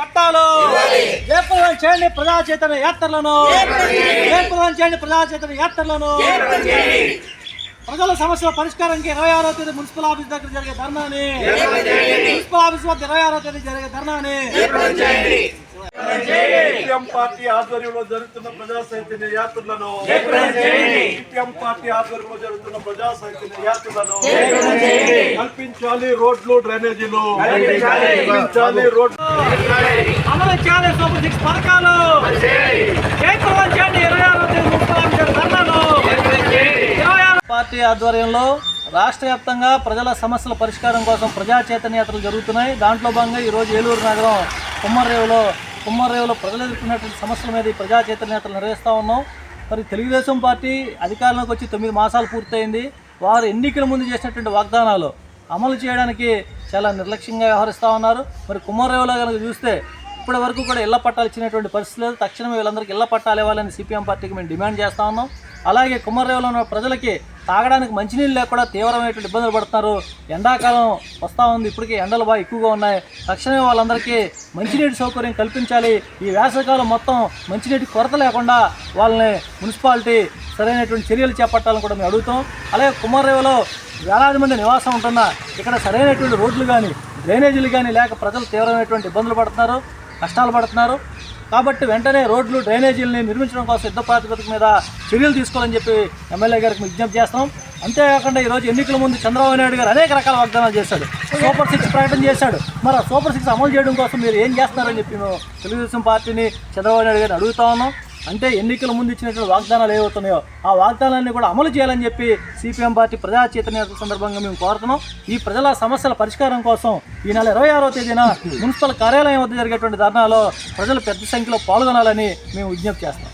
పట్టాలు. జయప్రదం చేయండి ప్రజా చైతన్య యాత్రలను జయప్రదం చేయండి. ప్రజా చైతన్య యాత్రలను. ప్రజల సమస్యల పరిష్కారానికి ఇరవై ఆరో తేదీ మున్సిపల్ ఆఫీస్ దగ్గర జరిగే ధర్నాని. మున్సిపల్ ఆఫీస్ వద్ద ఇరవై ఆరో తేదీ జరిగే ధర్నాని. సిపిఎం పార్టీ ఆధ్వర్యంలో జరుగుతున్న ప్రజా చైతన్య యాత్రలను సిపిఎం పార్టీ ఆధ్వర్యంలో జరుగుతున్న ప్రజా చైతన్య యాత్రలను కల్పించాలి రోడ్లు డ్రైనేజీలు. కల్పించాలి. రోడ్లు. అమలు చేయాలి సూపర్ సిక్స్ పథకాలు. పార్టీ ఆధ్వర్యంలో రాష్ట్ర వ్యాప్తంగా ప్రజల సమస్యల పరిష్కారం కోసం ప్రజా చైతన్య యాత్రలు జరుగుతున్నాయి. దాంట్లో భాగంగా ఈరోజు ఏలూరు నగరం కుమ్మర్రేవులో కుమ్మరేవులో ప్రజలు ఎదుర్కొన్నటువంటి సమస్యల మీద ఈ ప్రజా చైతన్య నిర్వహిస్తూ ఉన్నాం. మరి తెలుగుదేశం పార్టీ అధికారంలోకి వచ్చి తొమ్మిది మాసాలు పూర్తయింది. వారు ఎన్నికల ముందు చేసినటువంటి వాగ్దానాలు అమలు చేయడానికి చాలా నిర్లక్ష్యంగా వ్యవహరిస్తూ ఉన్నారు. మరి కుమ్మరేవులో కనుక చూస్తే ఇప్పటి వరకు కూడా ఇళ్ళ పట్టాలు ఇచ్చినటువంటి పరిస్థితి లేదు. తక్షణమే వీళ్ళందరికీ ఇళ్ళ పట్టాలు ఇవ్వాలని సిపిఎం పార్టీకి మేము డిమాండ్ చేస్తా ఉన్నాం. అలాగే కుమ్మరేవులో ఉన్న ప్రజలకి తాగడానికి మంచినీళ్ళు లేకుండా తీవ్రమైనటువంటి ఇబ్బందులు పడుతున్నారు. ఎండాకాలం వస్తూ ఉంది. ఇప్పటికీ ఎండలు బాగా ఎక్కువగా ఉన్నాయి. తక్షణమే వాళ్ళందరికీ మంచినీటి సౌకర్యం కల్పించాలి. ఈ వేసవికాలం మొత్తం మంచినీటి కొరత లేకుండా వాళ్ళని మున్సిపాలిటీ సరైనటువంటి చర్యలు చేపట్టాలని కూడా మేము అడుగుతాం. అలాగే కుమ్మర్రేవులో వేలాది మంది నివాసం ఉంటున్న ఇక్కడ సరైనటువంటి రోడ్లు కానీ డ్రైనేజీలు కానీ లేక ప్రజలు తీవ్రమైనటువంటి ఇబ్బందులు పడుతున్నారు కష్టాలు పడుతున్నారు. కాబట్టి వెంటనే రోడ్లు డ్రైనేజీలని నిర్మించడం కోసం యుద్ధ ప్రాతిపదిక మీద చర్యలు తీసుకోవాలని చెప్పి ఎమ్మెల్యే గారికి విజ్ఞప్తి చేస్తాం అంతేకాకుండా ఈరోజు ఎన్నికల ముందు చంద్రబాబు నాయుడు గారు అనేక రకాల వాగ్దానాలు చేశాడు. సూపర్ సిక్స్ ప్రకటన చేశాడు. మరి సూపర్ సిక్స్ అమలు చేయడం కోసం మీరు ఏం చేస్తున్నారని చెప్పి మేము తెలుగుదేశం పార్టీని చంద్రబాబు నాయుడు గారిని అడుగుతా ఉన్నాం. అంటే ఎన్నికల ముందు ఇచ్చినటువంటి వాగ్దానాలు ఏవవుతున్నాయో ఆ వాగ్దానాన్ని కూడా అమలు చేయాలని చెప్పి సిపిఎం పార్టీ ప్రజా చైతన్య సందర్భంగా మేము కోరుతున్నాం. ఈ ప్రజల సమస్యల పరిష్కారం కోసం ఈ నెల ఇరవై ఆరో తేదీన మున్సిపల్ కార్యాలయం వద్ద జరిగేటువంటి ధర్నాలో ప్రజలు పెద్ద సంఖ్యలో పాల్గొనాలని మేము విజ్ఞప్తి చేస్తాం